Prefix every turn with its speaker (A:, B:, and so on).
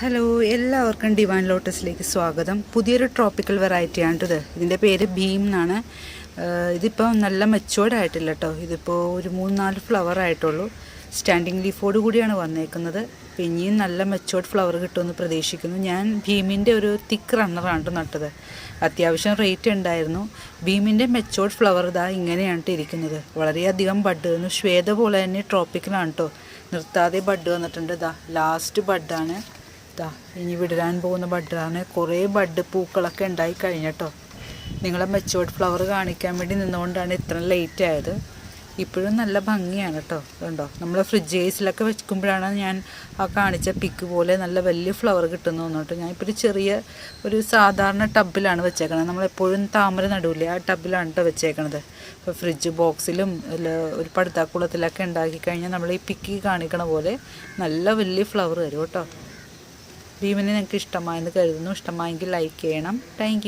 A: Hello എല്ലാവർക്കും divine ലോട്ടസിലേക്ക് സ്വാഗതം. പുതിയൊരു ട്രോപ്പിക്കൽ വെറൈറ്റിയാണ് ഇത് ഇതിന്റെ പേര് ഭീം എന്നാണ്. ഇതിപ്പോൾ നല്ല മെച്ചുവേർഡ് ആയിട്ടില്ല കേട്ടോ ഇതിപ്പോൾ ഒരു മൂന്ന് നാല് ഫ്ലവർ ആയിട്ടുള്ളൂ. സ്റ്റാൻഡിങ് ലീഫോട് കൂടിയാണ് വന്നേക്കുന്നത്. ഇനിയും നല്ല മെച്ചുവേർഡ് ഫ്ലവർ കിട്ടുമെന്ന് പ്രതീക്ഷിക്കുന്നു. ഞാൻ ഭീമിന്റെ ഒരു തിക്ക് റണ്ണറാണ് നട്ടത്. അത്യാവശ്യം റേറ്റ് ഉണ്ടായിരുന്നു. ഭീമിന്റെ മെച്ചുവേർഡ് ഫ്ലവർ ഇതാ ഇങ്ങനെയാണ് ഇരിക്കുന്നത്. വളരെയധികം ബഡ് ശ്വേത പോലെ തന്നെ ട്രോപ്പിക്കലാണ് കേട്ടോ നിർത്താതെ ബഡ് വന്നിട്ടുണ്ട്. ഇതാ ലാസ്റ്റ് ബഡാണ് ഇതാ ഇനി വിടരാൻ പോകുന്ന ബഡ്ഡാണ് കുറേ ബഡ് പൂക്കളൊക്കെ ഉണ്ടായി കഴിഞ്ഞട്ടോ. നിങ്ങളെ മെച്ചോർഡ് ഫ്ലവർ കാണിക്കാൻ വേണ്ടി നിന്നുകൊണ്ടാണ് ഇത്ര ലേറ്റ് ആയത്. ഇപ്പോഴും നല്ല ഭംഗിയാണ് കേട്ടോ കണ്ടോ? നമ്മൾ ഫ്രിഡ്ജ് കേസിലൊക്കെ വെക്കുമ്പോഴാണ് ഞാൻ ആ കാണിച്ച പിക്ക് പോലെ നല്ല വലിയ ഫ്ലവർ കിട്ടുന്നു കേട്ടോ ഞാൻ ഇപ്പോൾ ഒരു ചെറിയ ഒരു സാധാരണ ടബിലാണ് വെച്ചേക്കണത്. നമ്മളെപ്പോഴും താമര നടുവില്ലേ ആ ടബിലാണ് കേട്ടോ വെച്ചേക്കണത്. ഇപ്പോൾ ഫ്രിഡ്ജ് ബോക്സിലും ഒരു പടുത്താക്കുളത്തിലൊക്കെ ഉണ്ടാക്കി കഴിഞ്ഞാൽ നമ്മൾ ഈ പിക്കി കാണിക്കണ പോലെ നല്ല വലിയ ഫ്ലവർ വരും കേട്ടോ ഭീമനെ നിങ്ങൾക്ക് ഇഷ്ടമായെന്ന് കരുതുന്നു. ഇഷ്ടമായെങ്കിൽ ലൈക്ക് ചെയ്യണം. താങ്ക്